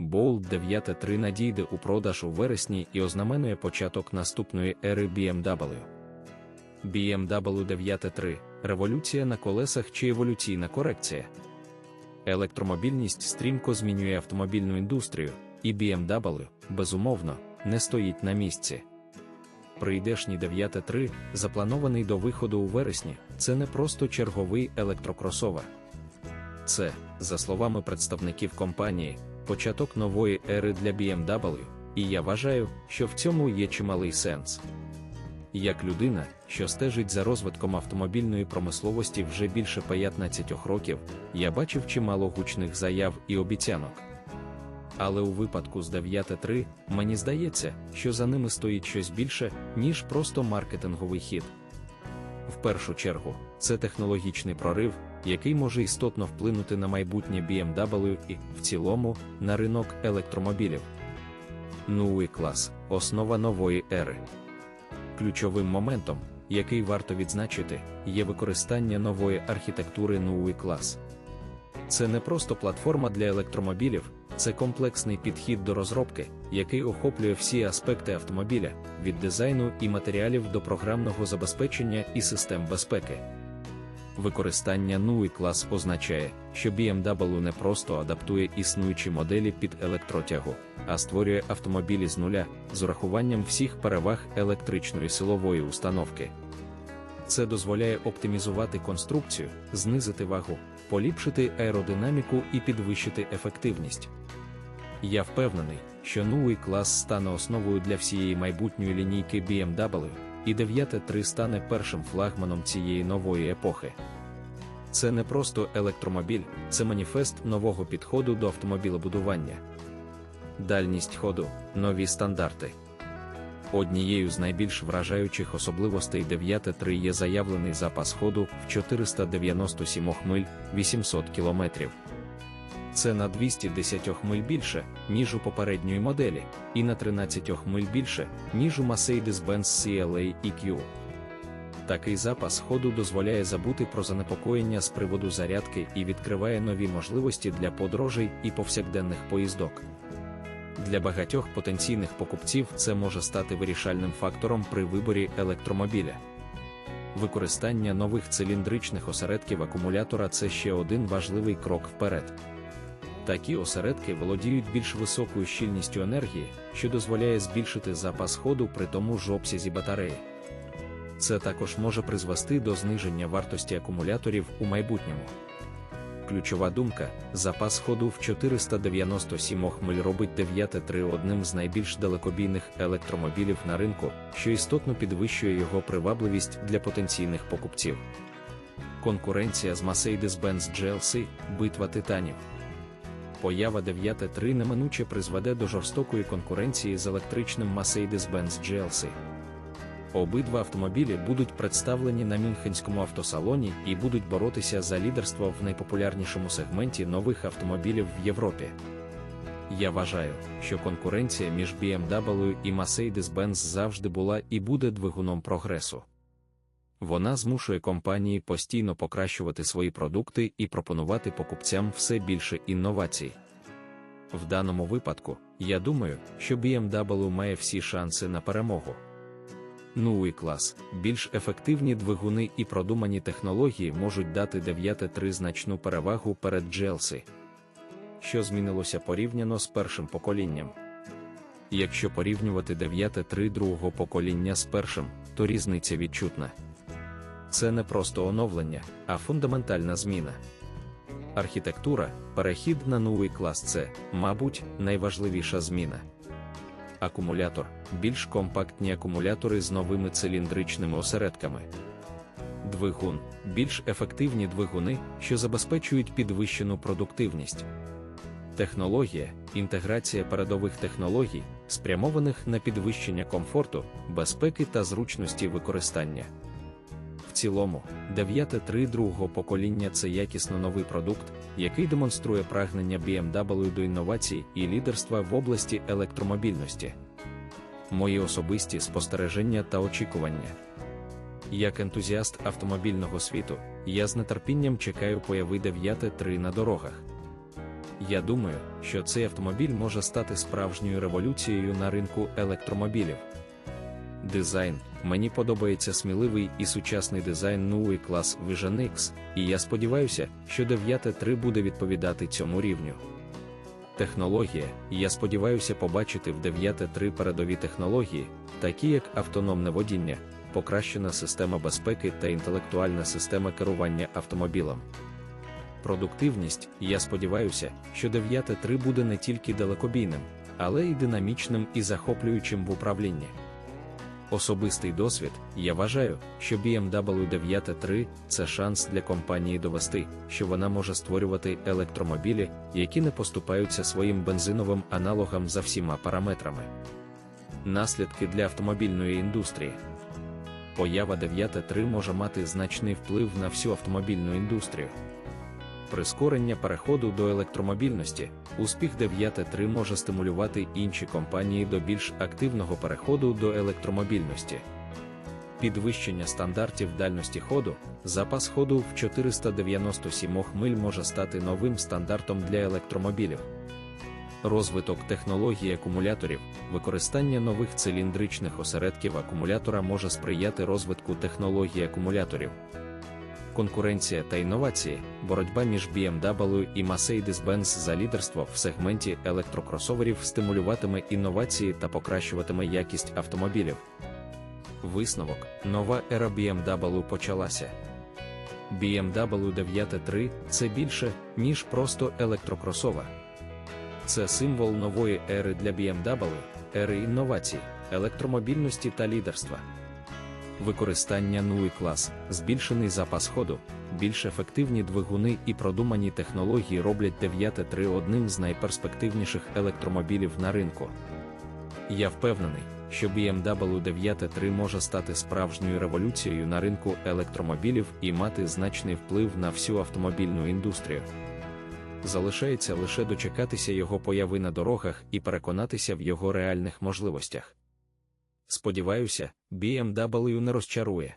Bolt 9.3 надійде у продаж у вересні і ознаменує початок наступної ери BMW. BMW 9.3 революція на колесах чи еволюційна корекція. Електромобільність стрімко змінює автомобільну індустрію, і BMW, безумовно, не стоїть на місці. Прийдешній 9.3, запланований до виходу у вересні, це не просто черговий електрокросовер. Це, за словами представників компанії, початок нової ери для BMW, і я вважаю, що в цьому є чималий сенс. Як людина, що стежить за розвитком автомобільної промисловості вже більше 15 років, я бачив чимало гучних заяв і обіцянок. Але у випадку з 9.3, мені здається, що за ними стоїть щось більше, ніж просто маркетинговий хід. В першу чергу, це технологічний прорив, який може істотно вплинути на майбутнє BMW і, в цілому, на ринок електромобілів. Новий клас основа нової ери. Ключовим моментом, який варто відзначити, є використання нової архітектури новий клас. Це не просто платформа для електромобілів, це комплексний підхід до розробки, який охоплює всі аспекти автомобіля, від дизайну і матеріалів до програмного забезпечення і систем безпеки. Використання NUI клас означає, що BMW не просто адаптує існуючі моделі під електротягу, а створює автомобілі з нуля з урахуванням всіх переваг електричної силової установки. Це дозволяє оптимізувати конструкцію, знизити вагу, поліпшити аеродинаміку і підвищити ефективність. Я впевнений, що новий клас стане основою для всієї майбутньої лінійки BMW, і 9.3 стане першим флагманом цієї нової епохи. Це не просто електромобіль, це маніфест нового підходу до автомобілебудування. Дальність ходу, нові стандарти. Однією з найбільш вражаючих особливостей 9.3 є заявлений запас ходу в 497 миль 800 км. Це на 210 миль більше, ніж у попередньої моделі, і на 13 миль більше, ніж у Mercedes-Benz CLA EQ. Такий запас ходу дозволяє забути про занепокоєння з приводу зарядки і відкриває нові можливості для подорожей і повсякденних поїздок. Для багатьох потенційних покупців це може стати вирішальним фактором при виборі електромобіля. Використання нових циліндричних осередків акумулятора це ще один важливий крок вперед. Такі осередки володіють більш високою щільністю енергії, що дозволяє збільшити запас ходу при тому ж обсязі батареї. Це також може призвести до зниження вартості акумуляторів у майбутньому. Ключова думка: запас ходу в 497 миль робить 9.3 одним з найбільш далекобійних електромобілів на ринку, що істотно підвищує його привабливість для потенційних покупців. Конкуренція з Mercedes-Benz GLC битва титанів. Поява 9.3 неминуче призведе до жорстокої конкуренції з електричним Mercedes-Benz GLC. Обидва автомобілі будуть представлені на Мюнхенському автосалоні і будуть боротися за лідерство в найпопулярнішому сегменті нових автомобілів в Європі. Я вважаю, що конкуренція між BMW і Mercedes-Benz завжди була і буде двигуном прогресу. Вона змушує компанії постійно покращувати свої продукти і пропонувати покупцям все більше інновацій. В даному випадку, я думаю, що BMW має всі шанси на перемогу. Новий клас, більш ефективні двигуни і продумані технології можуть дати 9.3 значну перевагу перед GLC. Що змінилося порівняно з першим поколінням. Якщо порівнювати 9.3 другого покоління з першим, то різниця відчутна. Це не просто оновлення, а фундаментальна зміна. Архітектура, перехід на новий клас це, мабуть, найважливіша зміна. Акумулятор більш компактні акумулятори з новими циліндричними осередками. Двигун більш ефективні двигуни, що забезпечують підвищену продуктивність. Технологія інтеграція передових технологій, спрямованих на підвищення комфорту, безпеки та зручності використання. В цілому, 9.3 другого покоління це якісно новий продукт, який демонструє прагнення BMW до інновацій і лідерства в області електромобільності. Мої особисті спостереження та очікування. Як ентузіаст автомобільного світу, я з нетерпінням чекаю появи 9.3 на дорогах. Я думаю, що цей автомобіль може стати справжньою революцією на ринку електромобілів. Дизайн мені подобається сміливий і сучасний дизайн новий клас Vision X, і я сподіваюся, що 9.3 буде відповідати цьому рівню. Технологія, я сподіваюся побачити в 9.3 передові технології, такі як автономне водіння, покращена система безпеки та інтелектуальна система керування автомобілем. Продуктивність, я сподіваюся, що 9.3 буде не тільки далекобійним, але й динамічним і захоплюючим в управлінні. Особистий досвід, я вважаю, що BMW 9.3 – це шанс для компанії довести, що вона може створювати електромобілі, які не поступаються своїм бензиновим аналогам за всіма параметрами. Наслідки для автомобільної індустрії. Поява 9.3 може мати значний вплив на всю автомобільну індустрію. Прискорення переходу до електромобільності, успіх 9.3 може стимулювати інші компанії до більш активного переходу до електромобільності. Підвищення стандартів дальності ходу, запас ходу в 497 миль може стати новим стандартом для електромобілів. Розвиток технології акумуляторів, використання нових циліндричних осередків акумулятора може сприяти розвитку технології акумуляторів конкуренція та інновації, боротьба між BMW і Mercedes-Benz за лідерство в сегменті електрокросоверів стимулюватиме інновації та покращуватиме якість автомобілів. Висновок: нова ера BMW почалася. BMW 9.3 це більше, ніж просто електрокросовер. Це символ нової ери для BMW, ери інновацій, електромобільності та лідерства використання NUI клас, збільшений запас ходу, більш ефективні двигуни і продумані технології роблять 9.3 одним з найперспективніших електромобілів на ринку. Я впевнений, що BMW 9.3 може стати справжньою революцією на ринку електромобілів і мати значний вплив на всю автомобільну індустрію. Залишається лише дочекатися його появи на дорогах і переконатися в його реальних можливостях. Сподіваюся, BMW не розчарує.